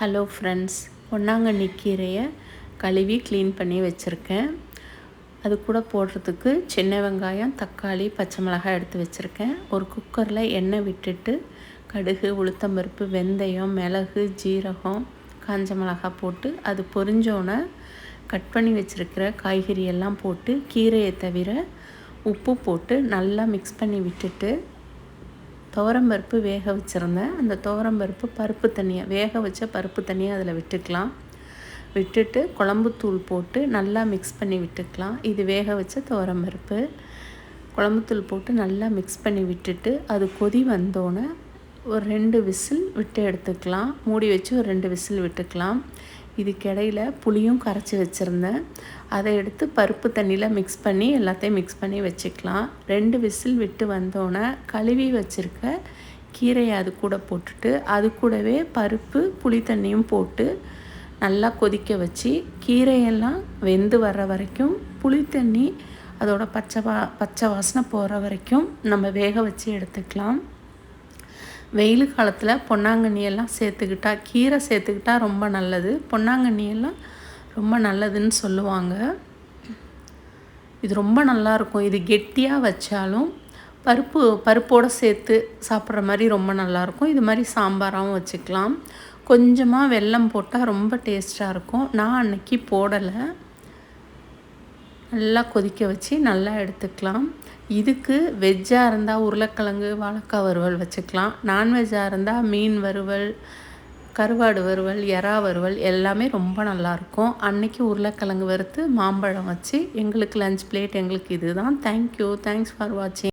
Hello friends பொன்னாங்கண்ணி கீரையை கழுவி clean பண்ணி வச்சுருக்கேன். அது கூட போடுறதுக்கு சின்ன வெங்காயம் தக்காளி பச்சை மிளகாய் எடுத்து வச்சுருக்கேன். ஒரு குக்கரில் எண்ணெய் விட்டுட்டு கடுகு உளுத்தம்பருப்பு வெந்தயம் மிளகு ஜீரகம் காஞ்ச மிளகாய் போட்டு அது பொரிஞ்சோன்னே கட் பண்ணி வச்சுருக்கிற காய்கறி எல்லாம் போட்டு கீரையை தவிர உப்பு போட்டு நல்லா மிக்ஸ் பண்ணி விட்டுட்டு துவரம்பருப்பு வேக வச்சுருந்தேன். அந்த துவரம்பருப்பு பருப்பு தனியாக வேக வச்ச பருப்பு தண்ணியை அதில் விட்டுக்கலாம். விட்டுட்டு குழம்புத்தூள் போட்டு நல்லா மிக்ஸ் பண்ணி விட்டுக்கலாம். இது வேக வச்ச துவரம்பருப்பு குழம்புத்தூள் போட்டு நல்லா மிக்ஸ் பண்ணி விட்டுட்டு அது கொதி வந்தோன்னே ஒரு ரெண்டு விசில் விட்டு எடுத்துக்கலாம். மூடி வச்சு ஒரு ரெண்டு விசில் விட்டுக்கலாம். இதுக்கிடையில் புளியும் கரைச்சி வச்சுருந்தேன். அதை எடுத்து பருப்பு தண்ணியில் மிக்ஸ் பண்ணி எல்லாத்தையும் மிக்ஸ் பண்ணி வச்சுக்கலாம். ரெண்டு விசில் விட்டு வந்தோன்னே கழுவி வச்சுருக்க கீரையை அது கூட போட்டுட்டு அது கூடவே பருப்பு புளி தண்ணியும் போட்டு நல்லா கொதிக்க வச்சு கீரையெல்லாம் வெந்து வர்ற வரைக்கும் புளி தண்ணி அதோட பச்சை வா பச்சை வாசனை போகிற வரைக்கும் நம்ம வேக வச்சு எடுத்துக்கலாம். வெயில் காலத்தில் பொன்னாங்கண்ணியெல்லாம் சேர்த்துக்கிட்டா கீரை சேர்த்துக்கிட்டா ரொம்ப நல்லது. பொன்னாங்கண்ணியெல்லாம் ரொம்ப நல்லதுன்னு சொல்லுவாங்க. இது ரொம்ப நல்லாயிருக்கும் இது கெட்டியாக வச்சாலும் பருப்பு பருப்போடு சேர்த்து சாப்பிட்ற மாதிரி ரொம்ப நல்லாயிருக்கும் இது மாதிரி சாம்பாராகவும் வச்சுக்கலாம். கொஞ்சமாக வெல்லம் போட்டால் ரொம்ப டேஸ்ட்டாக இருக்கும். நான் அன்னைக்கு போடலை. நல்லா கொதிக்க வச்சு நல்லா எடுத்துக்கலாம். இதுக்கு வெஜ்ஜாக இருந்தால் உருளைக்கிழங்கு வாழைக்காய் வறுவல் வச்சுக்கலாம். நான்வெஜ்ஜாக இருந்தால் மீன் வறுவல் கருவாடு வறுவல் எறா வறுவல் எல்லாமே ரொம்ப நல்லாயிருக்கும் அன்றைக்கி உருளைக்கிழங்கு வறுத்து மாம்பழம் வச்சு எங்களுக்கு லஞ்ச் பிளேட் எங்களுக்கு இது தான் தேங்க்யூ தேங்க்ஸ் ஃபார் வாட்சிங்